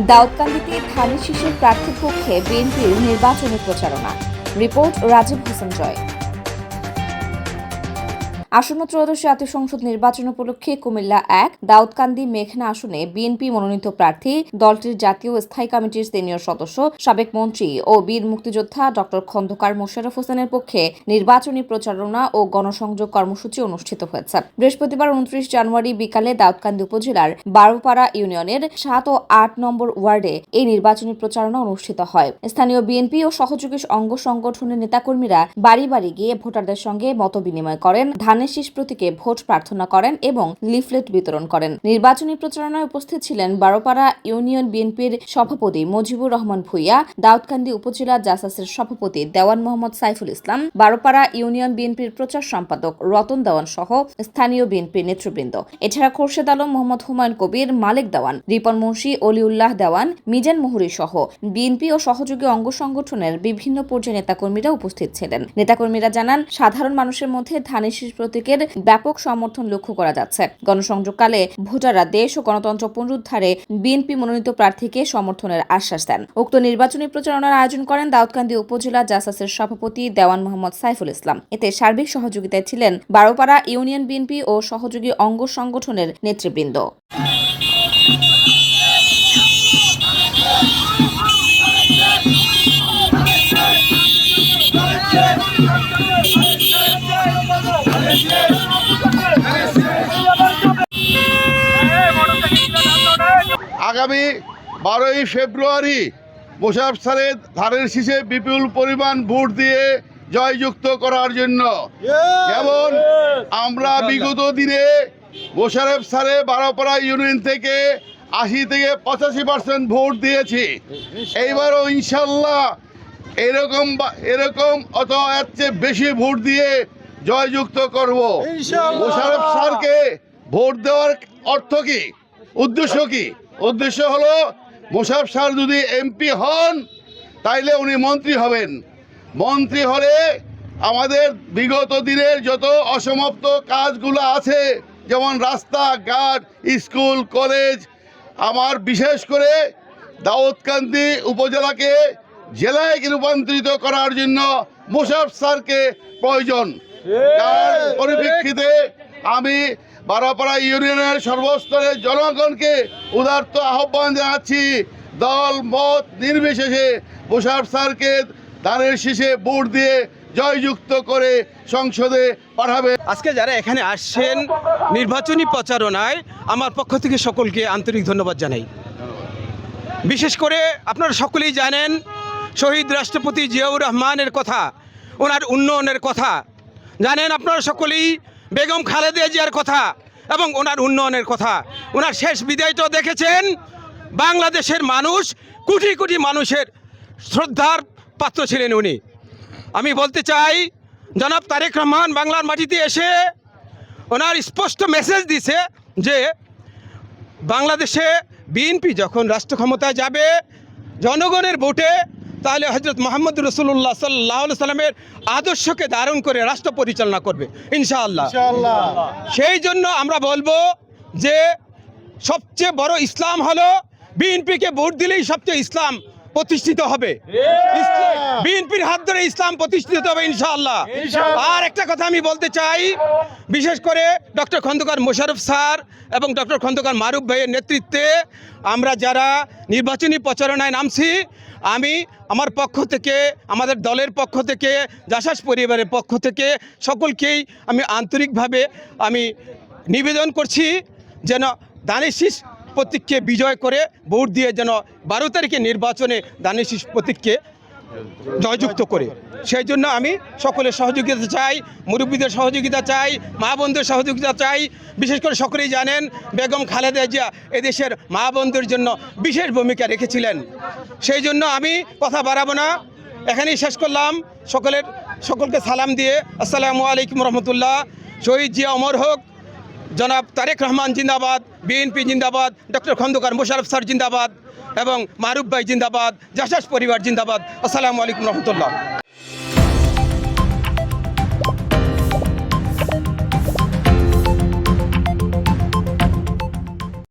দাউদকান্দিতে ধানের শিশুর প্রার্থীর পক্ষে বিএনপির নির্বাচনী প্রচারণা। রিপোর্ট রাজীব হোসেন জয়। আসন্ন ত্রয়োদশ জাতীয় সংসদ নির্বাচন উপলক্ষে কুমিল্লা এক, দাউদকান্দি মেঘনা আসনে বিএনপি মনোনীত প্রার্থী, দলটির জাতীয় স্থায়ী কমিটির সিনিয়র সদস্য, সাবেক মন্ত্রী ও বীর মুক্তিযোদ্ধা ড. খন্দকার মোশাররফ হোসেনের পক্ষে নির্বাচনী প্রচারণা ও গণসংযোগ কর্মসূচি অনুষ্ঠিত হয়েছে। বৃহস্পতিবার উনত্রিশ জানুয়ারি বিকালে দাউদকান্দি উপজেলার বারোপাড়া ইউনিয়নের সাত ও আট নম্বর ওয়ার্ডে এই নির্বাচনী প্রচারণা অনুষ্ঠিত হয়। স্থানীয় বিএনপি ও সহযোগী অঙ্গ সংগঠনের নেতাকর্মীরা বাড়ি বাড়ি গিয়ে ভোটারদের সঙ্গে মত বিনিময় করেন ধানের প্রতীকে ভোট প্রার্থনা করেন এবং লিফলেট বিতরণ করেন। নির্বাচনী প্রচারণায় উপস্থিত ছিলেন বারোপাড়া ইউনিয়ন বিএনপির সভাপতি মুজিবুর রহমান ভুইয়া, দাউদকান্দি উপজেলা জাসাসের সভাপতি দেওয়ান মোহাম্মদ সাইফুল ইসলাম, বারোপাড়া ইউনিয়ন বিএনপির প্রচার সম্পাদক রতন দেওয়ান সহ স্থানীয় বিএনপির নেতৃবৃন্দ। এছাড়া খোরশেদ আলম, মোহাম্মদ হুমায়ুন কবির, মালিক দেওয়ান, রিপন মুন্সি, অলিউল্লাহ দেওয়ান, মিজান মুহুরি সহ বিএনপি ও সহযোগী অঙ্গ সংগঠনের বিভিন্ন পর্যায়ে নেতাকর্মীরা উপস্থিত ছিলেন। নেতাকর্মীরা জানান, সাধারণ মানুষের মধ্যে ধানের শীষ প্রতীকের ব্যাপক সমর্থন লক্ষ্য করা যাচ্ছে। গণসংযোগকালে ভোটাররা দেশ ও গণতন্ত্র পুনরুদ্ধারে বিএনপি মনোনীত প্রার্থীকে সমর্থনের আশ্বাস দেন। উক্ত নির্বাচনী প্রচারণার আয়োজন করেন দাউদকান্দি উপজেলা জাসাসের সভাপতি দেওয়ান মোহাম্মদ সাইফুল ইসলাম। এতে সার্বিক সহযোগিতায় ছিলেন বারোপাড়া ইউনিয়ন বিএনপি ও সহযোগী অঙ্গ সংগঠনের নেতৃবৃন্দ। আগামী বারোই ফেব্রুয়ারি মোশারফ স্যারের ধারের শীষে বিপুল পরিমাণ ভোট দিয়ে জয়যুক্ত করার জন্য। যেমন আমরা বিগত দিনে মোশারফ স্যারে বারোপাড়া ইউনিয়ন থেকে আশি থেকে পঁচাশি পার্সেন্ট ভোট দিয়েছি। এইবারও ইনশাল্লাহ এরকম এরকম অত এর চেয়ে বেশি ভোট দিয়ে জয়যুক্ত করব। মোশারফ স্যারকে ভোট দেওয়ার অর্থ কি? উদ্দেশ্য কি? উদ্দেশ্য হলো মোশারফ স্যার যদি এমপি হন তাইলে উনি মন্ত্রী হবেন। মন্ত্রী হলে আমাদের বিগত দিনের যত অসমাপ্ত কাজগুলো আছে যেমন রাস্তা রাস্তাঘাট স্কুল কলেজ আমার বিশেষ করে দাউদকান্দি উপজেলাকে জেলায় রূপান্তরিত করার জন্য মোশারফ স্যারকে প্রয়োজন। পরিপ্রেক্ষিতে আমি বারাপাড়া ইউনিয়নের সর্বস্তরের জনগণকে উদার্ত আহ্বান জানাচ্ছি। দল, মত নির্বিশেষে মোশারফ স্যারকে ধানের শীষে ভোট দিয়ে জয়যুক্ত করে সংসদে পাঠাবে। আজকে যারা এখানে আসছেন নির্বাচনী প্রচারণায়, আমার পক্ষ থেকে সকলকে আন্তরিক ধন্যবাদ জানাই। বিশেষ করে আপনারা সকলেই জানেন, শহীদ রাষ্ট্রপতি জিয়াউর রহমানের কথা, ওনার উন্নয়নের কথা। জানেন আপনারা সকলেই বেগম খালেদা জিয়ার কথা এবং ওনার উন্নয়নের কথা। ওনার শেষ বিদায়টাও দেখেছেন। বাংলাদেশের মানুষ, কোটি কোটি মানুষের শ্রদ্ধার পাত্র ছিলেন উনি। আমি বলতে চাই, জনাব তারেক রহমান বাংলার মাটিতে এসে ওনার স্পষ্ট মেসেজ দিছে যে, বাংলাদেশে বিএনপি যখন রাষ্ট্র ক্ষমতায় যাবে, জনগণের ভোটে তাহলে হজরত মোহাম্মদ রসুল্লাহ সাল্লাহ সাল্লামের আদর্শকে ধারণ করে রাষ্ট্র পরিচালনা করবে ইনশাআল্লাহ। সেই জন্য আমরা বলব যে সবচেয়ে বড় ইসলাম হলো বিএনপিকে ভোট দিলেই সবচেয়ে ইসলাম প্রতিষ্ঠিত হবে। বিএনপির হাত ধরে ইসলাম প্রতিষ্ঠিত হবে ইনশাআল্লাহ। আর একটা কথা আমি বলতে চাই বিশেষ করে ডক্টর খন্দকার মোশারফ স্যার এবং ডক্টর খন্দকার মারুফ ভাইয়ের নেতৃত্বে আমরা যারা নির্বাচনী প্রচারণায় নামছি আমি আমার পক্ষ থেকে, আমাদের দলের পক্ষ থেকে জাসাস পরিবারের পক্ষ থেকে সকলকেই আমি আন্তরিকভাবে আমি নিবেদন করছি যেন দানিশিস প্রতীককে বিজয় করে ভোট দিয়ে যেন বারো তারিখে নির্বাচনে দানিশিস প্রতীককে জয়যুক্ত করে। সেই জন্য আমি সকলের সহযোগিতা চাই, মুরব্বীদের সহযোগিতা চাই, মা বোনদের সহযোগিতা চাই। বিশেষ করে সকলেই জানেন, বেগম খালেদা জিয়া এদেশের মা বোনদের জন্য বিশেষ ভূমিকা রেখেছিলেন। সেই জন্য আমি কথা বাড়াবো না। এখানেই শেষ করলাম। সকলের, সকলকে সালাম দিয়ে আসসালামু আলাইকুম রহমতুল্লাহ। শহীদ জিয়া অমর হোক, জনাব তারেক রহমান জিন্দাবাদ, বিএনপি জিন্দাবাদ, ডক্টর খন্দকার মোশারফ স্যার জিন্দাবাদ। এবং মারুফ ভাই জিন্দাবাদ জাসাস পরিবার জিন্দাবাদ। আসসালামু আলাইকুম রহমতুল্লাহ।